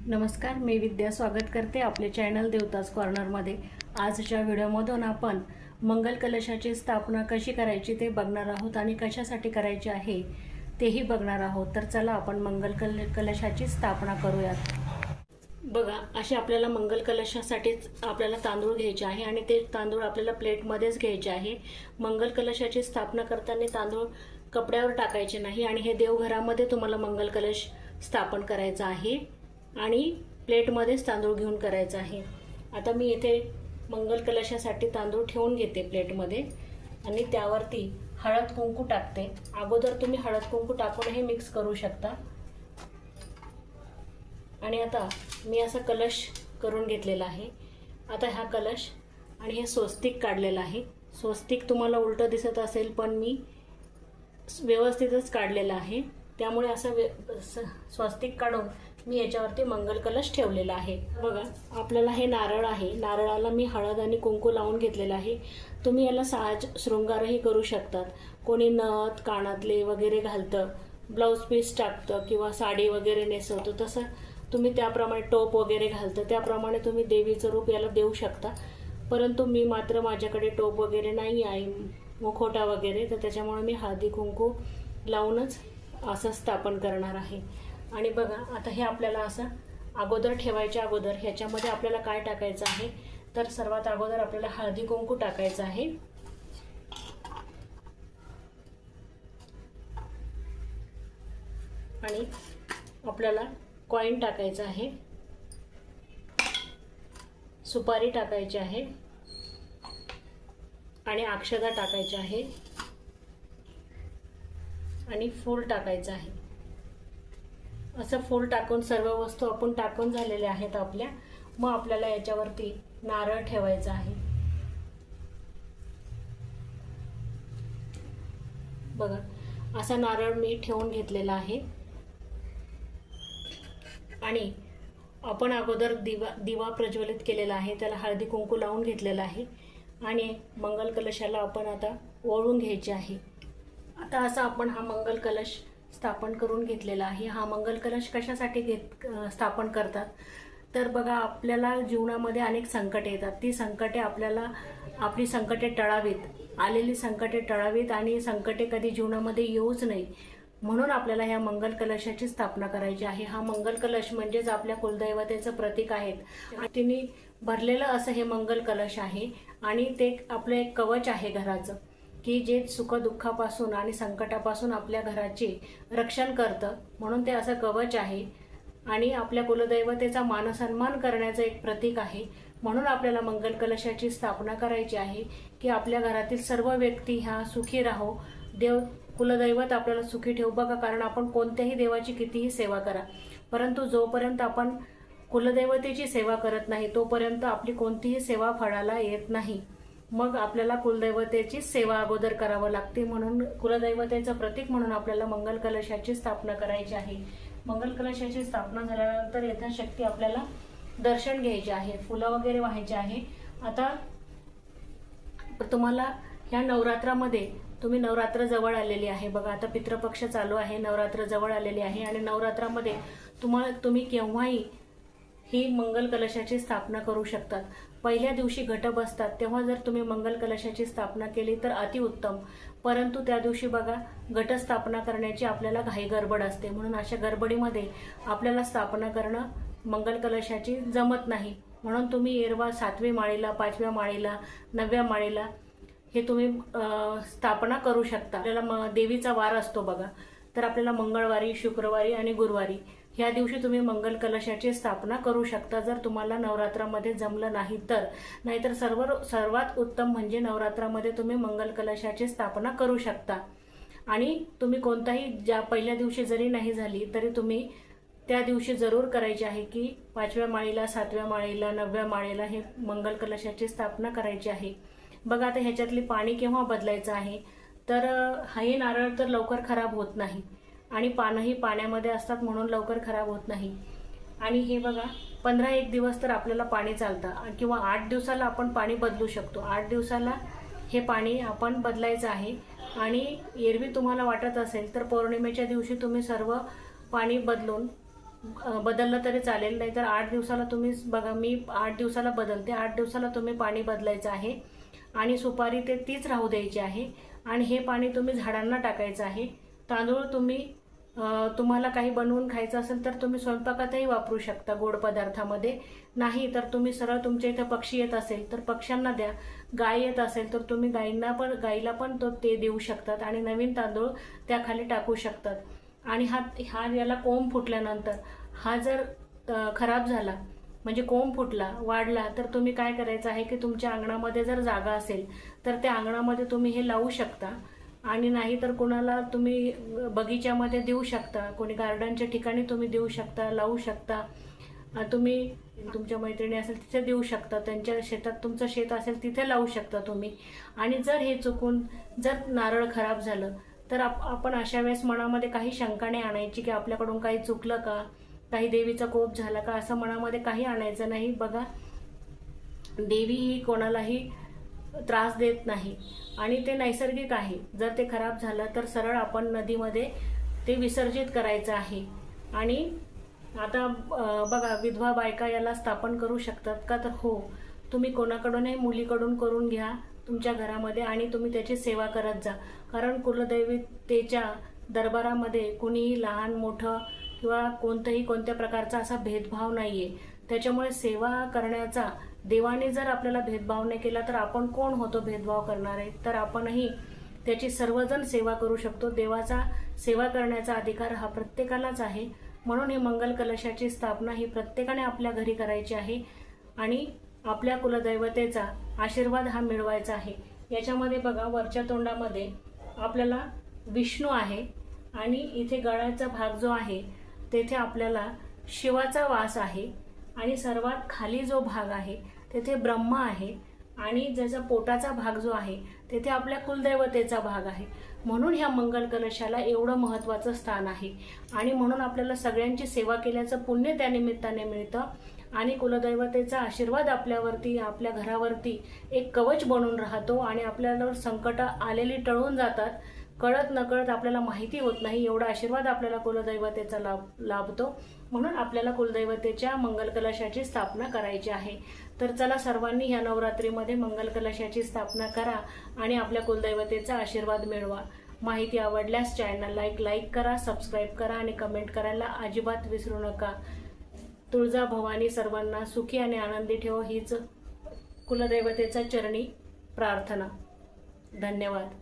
नमस्कार मी विद्या स्वागत करते आपले चॅनल देवताज कॉर्नरमध्ये आजच्या व्हिडिओमधून आपण मंगल कलशाची स्थापना कशी करायची ते बघणार आहोत आणि कशासाठी करायची आहे तेही बघणार आहोत. तर चला आपण मंगल कल कलशाची स्थापना करूयात. बघा असे आपल्याला मंगल कलशासाठीच आपल्याला तांदूळ घ्यायचे आहे आणि ते तांदूळ आपल्याला प्लेटमध्येच घ्यायचे आहे. मंगल कलशाची स्थापना करताना तांदूळ कपड्यावर टाकायचे नाही आणि हे देवघरामध्ये तुम्हाला मंगल कलश स्थापन करायचा आहे. आणि प्लेटमध्येच तांदूळ घेऊन करायचं आहे. आता मी इथे मंगल कलशासाठी तांदूळ ठेवून घेते प्लेटमध्ये आणि त्यावरती हळद कुंकू टाकते. अगोदर तुम्ही हळद कुंकू टाकूनही मिक्स करू शकता. आणि आता मी असा कलश करून घेतलेला आहे. आता हा कलश आणि हे स्वस्तिक काढलेलं आहे. स्वस्तिक तुम्हाला उलटं दिसत असेल पण मी व्यवस्थितच काढलेलं आहे. त्यामुळे असं व्य स- स्वस्तिक काढून मी याच्यावरती मंगल कलश ठेवलेला आहे. बघा आपल्याला हे नारळ आहे. नारळाला मी हळद आणि कुंकू लावून घेतलेलं आहे. तुम्ही याला साज शृंगारही करू शकतात. कोणी नथ कानातले वगैरे घालतं ब्लाऊज पीस टाकतं किंवा साडी वगैरे नेसवतो तसं तुम्ही त्याप्रमाणे टोप वगैरे घालतं. त्याप्रमाणे तुम्ही देवीचं रूप याला देऊ शकता. परंतु मी मात्र माझ्याकडे टोप वगैरे नाही आहे. मुखोटा वगैरे तर त्याच्यामुळे मी हळदी कुंकू लावूनच असं स्थापन करणार आहे. आणि बघा आता हे आपल्याला असं अगोदर ठेवायच्या अगोदर ह्याच्यामध्ये आपल्याला काय टाकायचं आहे? तर सर्वात अगोदर आपल्याला हळदी कुंकू टाकायचं आहे. आणि आपल्याला कॉईन टाकायचं आहे. सुपारी टाकायची आहे. आणि अक्षदा टाकायची आहे. आणि फूल टाकायचं आहे. असं फूल टाकून सर्व वस्तू आपण टाकून झालेल्या आहेत आपल्या. मग आपल्याला याच्यावरती नारळ ठेवायचा आहे. बघा असा नारळ मी ठेवून घेतलेला आहे. आणि आपण अगोदर दिवा दिवा प्रज्वलित केलेला आहे त्याला हळदी कुंकू लावून घेतलेला आहे. आणि मंगल कलशाला आपण आता ओळून घ्यायचे आहे. आता असा आपण हा मंगल कलश स्थापन करून घेतलेला आहे. हा मंगल कलश कशासाठी घेत स्थापन करतात? तर बघा आपल्याला जीवनामध्ये अनेक संकटे येतात. ती संकटे आपल्याला आपली संकटे टळावीत. आलेली संकटे टळावीत आणि संकटे कधी जीवनामध्ये येऊच नाही. म्हणून आपल्याला ह्या मंगल कलशाची स्थापना करायची आहे. हा मंगल कलश म्हणजेच आपल्या कुलदैवतेचं प्रतीक आहेत. तिने भरलेलं असं हे मंगल कलश आहे आणि ते आपलं एक कवच आहे घराचं. की जे सुखदुःखापासून आणि संकटापासून आपल्या घराचे रक्षण करतं. म्हणून ते असं कवच आहे. आणि आपल्या कुलदैवतेचा मानसन्मान करण्याचं एक प्रतीक आहे. म्हणून आपल्याला मंगल कलशाची स्थापना करायची आहे की आपल्या घरातील सर्व व्यक्ती ह्या सुखी राहो. देव कुलदैवत आपल्याला सुखी ठेवू. बघा कारण आपण कोणत्याही देवाची कितीही सेवा करा. परंतु जोपर्यंत आपण कुलदैवतेची सेवा करत नाही तोपर्यंत आपली कोणतीही सेवा फळाला येत नाही. मग आपल्याला कुलदैवतेची सेवा अगोदर करावं लागते म्हणून कुलदैवतेचं प्रतीक म्हणून आपल्याला मंगल कलशाची स्थापना करायची आहे. मंगल कलशाची स्थापना झाल्यानंतर यथाशक्ती आपल्याला दर्शन घ्यायचे आहे फुलं वगैरे व्हायचे आहे. आता तुम्हाला ह्या नवरात्रामध्ये तुम्ही नवरात्र जवळ आलेली आहे. बघा आता पितृपक्ष चालू आहे नवरात्र जवळ आलेली आहे आणि नवरात्रामध्ये तुम्हाला तुम्ही केव्हाही ही मंगल कलशाची स्थापना करू शकतात. पहिल्या दिवशी घट बसतात. तेव्हा जर तुम्ही मंगल कलशाची स्थापना केली तर अतिउत्तम परंतु त्या दिवशी बघा घटस्थापना करण्याची आपल्याला घाई गडबड असते. म्हणून अशा गडबडीमध्ये आपल्याला स्थापना करणं मंगल कलशाची जमत नाही. म्हणून तुम्ही एरवा सातवी माळीला पाचव्या माळीला नवव्या माळीला हे तुम्ही स्थापना करू शकता. आपल्याला म देवीचा वार असतो बघा. तर आपल्याला मंगळवारी शुक्रवारी आणि गुरुवारी ह्या दिवशी तुम्ही मंगल कलशाची स्थापना करू शकता. जर तुम्हाला नवरात्रामध्ये जमलं नाही तर. नाहीतर सर्व सर्वात उत्तम म्हणजे नवरात्रामध्ये तुम्ही मंगल कलशाची स्थापना करू शकता. आणि तुम्ही कोणताही ज्या पहिल्या दिवशी जरी नाही झाली तरी तुम्ही त्या दिवशी जरूर करायची आहे की पाचव्या माळीला सातव्या माळीला नवव्या माळीला हे मंगल कलशाची स्थापना करायची आहे. बघा आता ह्याच्यातली पाणी केव्हा बदलायचं आहे? तर हाही नारळ तर लवकर खराब होत नाही. आणि पानंही पाण्यामध्ये असतात म्हणून लवकर खराब होत नाही. आणि हे बघा पंधरा एक दिवस तर आपल्याला पाणी चालतं किंवा आठ दिवसाला आपण पाणी बदलू शकतो. आठ दिवसाला हे पाणी आपण बदलायचं आहे. आणि एरवी तुम्हाला वाटत असेल तर पौर्णिमेच्या दिवशी तुम्ही सर्व पाणी बदलून बदललं तरी चालेल. नाही तर आठ दिवसाला तुम्ही बघा मी आठ दिवसाला बदलते. आठ दिवसाला तुम्ही पाणी बदलायचं आहे. आणि सुपारी ते तीच राहू द्यायची आहे. आणि हे पाणी तुम्ही झाडांना टाकायचं आहे. तांदूळ तुम्ही तुम्हाला काही बनवून खायचं असेल तर तुम्ही स्वयंपाकातही वापरू शकता गोड पदार्थामध्ये. नाही तर तुम्ही सरळ तुमच्या इथं पक्षी येत असेल तर पक्ष्यांना द्या. गाय येत असेल तर तुम्ही गायींना पण गाईला पण तो ते देऊ शकतात आणि नवीन तांदूळ त्याखाली टाकू शकतात. आणि हा हा याला कोंब फुटल्यानंतर हा जर खराब झाला म्हणजे कोंब फुटला वाढला तर तुम्ही काय करायचं आहे की तुमच्या अंगणामध्ये जर जागा असेल तर त्या अंगणामध्ये तुम्ही हे लावू शकता. आणि नाही तर कोणाला तुम्ही बगीच्यामध्ये देऊ शकता. कोणी गार्डनच्या ठिकाणी तुम्ही देऊ शकता लावू शकता. तुम्ही तुमच्या मैत्रिणी असेल तिथे देऊ शकता. त्यांच्या शेतात तुमचं शेत असेल तिथे लावू शकता तुम्ही. आणि जर हे चुकून जर नारळ खराब झालं तर आप आपण अशा वेळेस मनामध्ये काही शंका नाही आणायची की आपल्याकडून काही चुकलं का? काही देवीचा कोप झाला का? असं मनामध्ये काही आणायचं नाही. बघा देवी ही कोणालाही त्रास देत नाही. आणि ते नैसर्गिक आहे. जर ते खराब झालं तर सरळ आपण नदीमध्ये ते विसर्जित करायचं आहे. आणि आता बघा विधवा बायका याला स्थापन करू शकतात का? तर हो. तुम्ही कोणाकडूनही मुलीकडून करून घ्या तुमच्या घरामध्ये आणि तुम्ही त्याची सेवा करत जा. कारण कुलदैवतेच्या दरबारामध्ये कुणीही लहान मोठं किंवा कोणतंही कोणत्या प्रकारचा असा भेदभाव नाही आहे त्याच्यामुळे सेवा करण्याचा देवाने जर आपल्याला भेदभाव नाही केला तर आपण कोण होतो भेदभाव करणारे? तर आपणही त्याची सर्वजण सेवा करू शकतो. देवाचा सेवा करण्याचा अधिकार हा प्रत्येकालाच आहे. म्हणून ही मंगल कलशाची स्थापना ही प्रत्येकाने आपल्या घरी करायची आहे आणि आपल्या कुलदैवतेचा आशीर्वाद हा मिळवायचा आहे. याच्यामध्ये बघा वरच्या तोंडामध्ये आपल्याला विष्णू आहे आणि इथे गळ्याचा भाग जो आहे तेथे आपल्याला शिवाचा वास आहे. आणि सर्वात खाली जो भाग आहे तेथे ब्रह्मा आहे आणि ज्याचा पोटाचा भाग जो आहे तेथे आपल्या कुलदैवतेचा भाग आहे. म्हणून ह्या मंगल कलशाला एवढं महत्त्वाचं स्थान आहे. आणि म्हणून आपल्याला सगळ्यांची सेवा केल्याचं पुण्य त्या निमित्ताने मिळतं. आणि कुलदैवतेचा आशीर्वाद आपल्यावरती आपल्या घरावरती एक कवच बनून राहतो आणि आपल्याला संकट आलेली टळून जातात. कळत नकळत आपल्याला माहिती होत नाही एवढा आशीर्वाद आपल्याला कुलदैवतेचा लाभ लाभतो. म्हणून आपल्याला कुलदैवतेच्या मंगल कलशाची स्थापना करायची आहे. तर चला सर्वांनी ह्या नवरात्रीमध्ये मंगल कलशाची स्थापना करा आणि आपल्या कुलदैवतेचा आशीर्वाद मिळवा. माहिती आवडल्यास चॅनलला लाईक लाईक करा सबस्क्राईब करा आणि कमेंट करायला अजिबात विसरू नका. तुळजा भवानी सर्वांना सुखी आणि आनंदी ठेव हीच कुलदैवतेचा चरणी प्रार्थना. धन्यवाद.